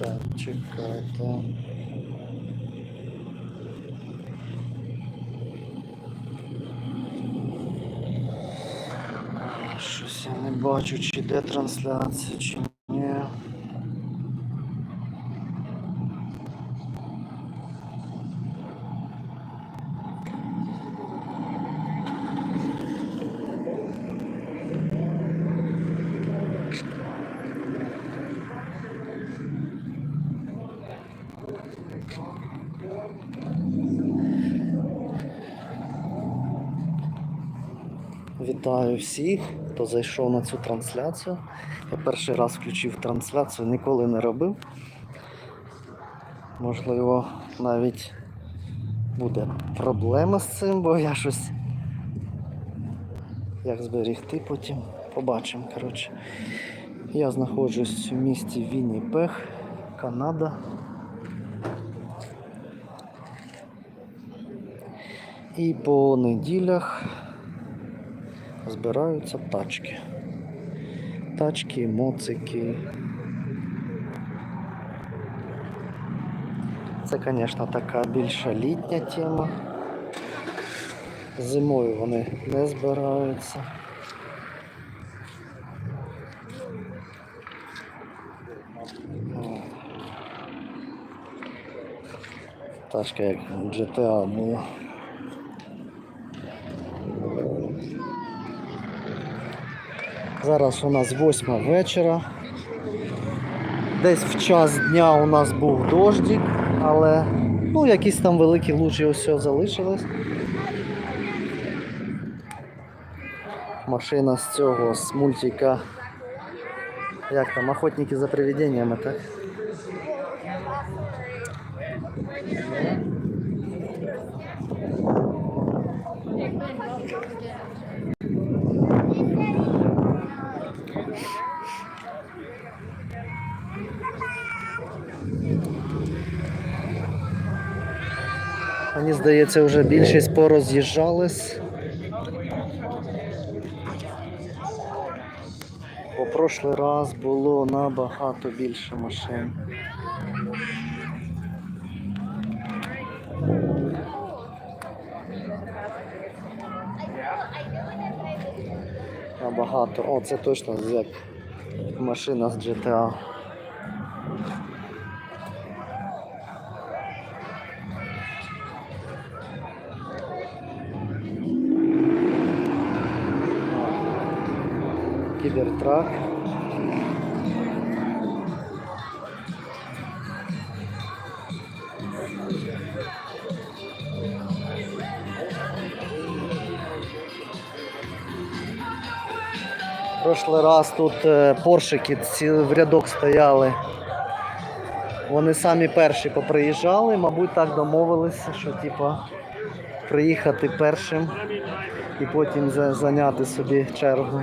Так, чекайте. Щось я не бачу, чи де трансляція, чи ні. Вітаю всіх, хто зайшов на цю трансляцію. Я перший раз включив трансляцію, ніколи не робив. Можливо, навіть буде проблема з цим, бо я щось. Як зберігти потім, побачимо. Коротше. Я знаходжусь у місті Вінніпех, Канада. І по неділях збираються тачки. Тачки, моцики. Це, звісно, така більша літня тема. Зимою вони не збираються. Тачка як GTA була. Зараз у нас 8 вечора. Десь в час дня у нас був дождик, але ну, якісь там великі лужі ось все залишилось. Машина з цього, з мультика. Як там, охотники за привиденнями, так? Мені здається, вже більшість пороз'їжджались. По прошлий раз було набагато більше машин. Набагато. О, це точно як машина з GTA. Кібертрак. Прошлий раз тут е, поршики в рядок стояли. Вони самі перші поприїжджали, мабуть, так домовилися, що типа приїхати першим і потім зайняти собі чергу.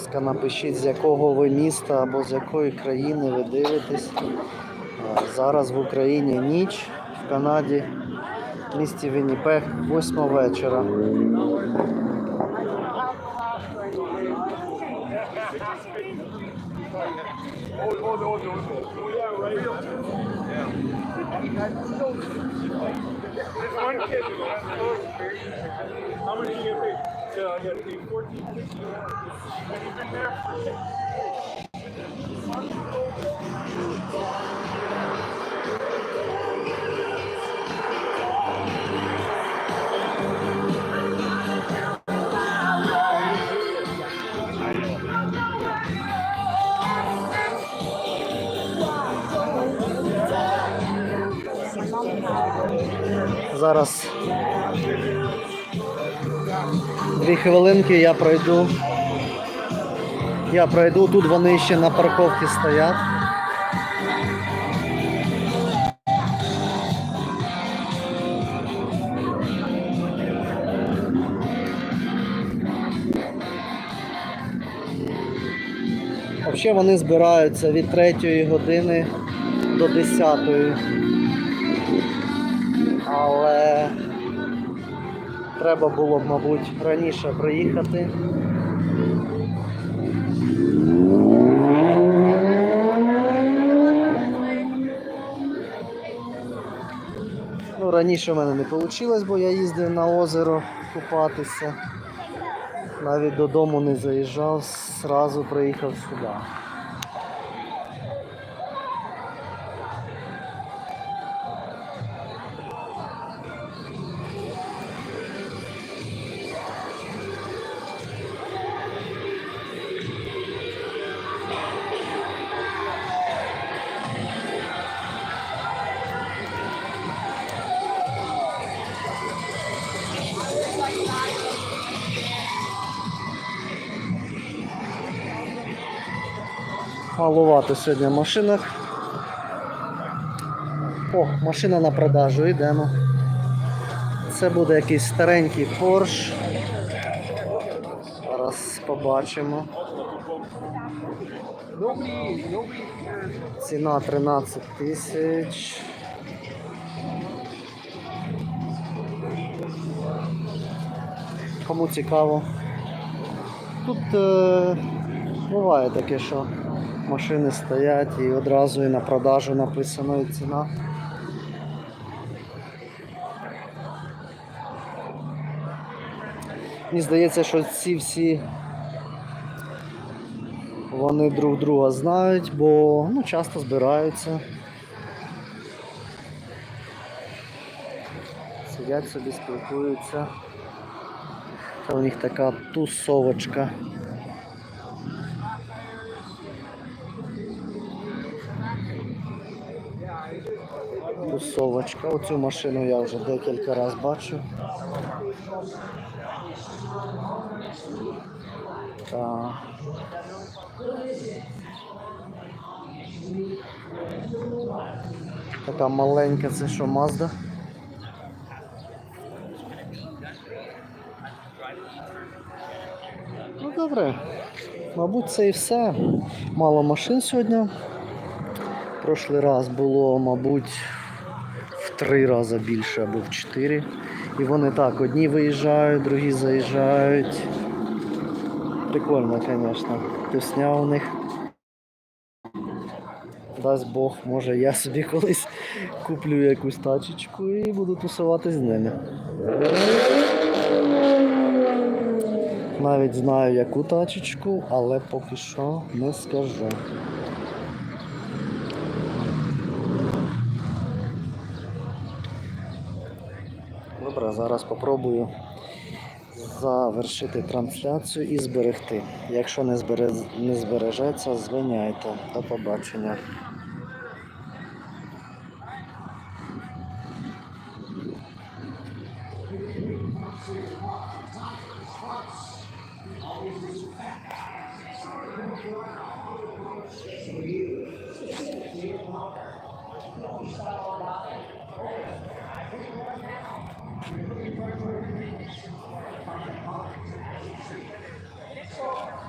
ласка, напишіть, з якого ви міста або з якої країни ви дивитесь. Зараз в Україні ніч, в Канаді, в місті Вінніпех, 8 вечора. How much did you get uh, I gotta pay 14 Have you been there Зараз дві хвилинки я пройду. Я пройду, тут вони ще на парковці стоять. Взагалі вони збираються від 3 години до 10. Але треба було б, мабуть, раніше приїхати. Ну, раніше в мене не вийшло, бо я їздив на озеро купатися. Навіть додому не заїжджав, зразу приїхав сюди. Малувато сьогодні машинок. О, машина на продажу, йдемо. Це буде якийсь старенький Porsche. Зараз побачимо. Ціна 13 тисяч. Кому цікаво. Тут е, буває таке, що машини стоять і одразу і на продажу написано і ціна. Мені здається, що ці всі вони друг друга знають, бо ну, часто збираються. Сидять собі, спілкуються. Це у них така тусовочка. Тусовочка. Оцю машину я вже декілька разів бачу. Так. Така маленька, це що, Mazda? Ну добре. Мабуть, це і все. Мало машин сьогодні. Прошлий раз було, мабуть, в три рази більше або в чотири. І вони так, одні виїжджають, другі заїжджають. Прикольно, звісно. Тусня у них. Дасть Бог, може я собі колись куплю якусь тачечку і буду тусуватись з ними. Навіть знаю яку тачечку, але поки що не скажу. відео. Зараз попробую завершити трансляцію і зберегти. Якщо не, збереж... не збережеться, звиняйте. До побачення. Thank you.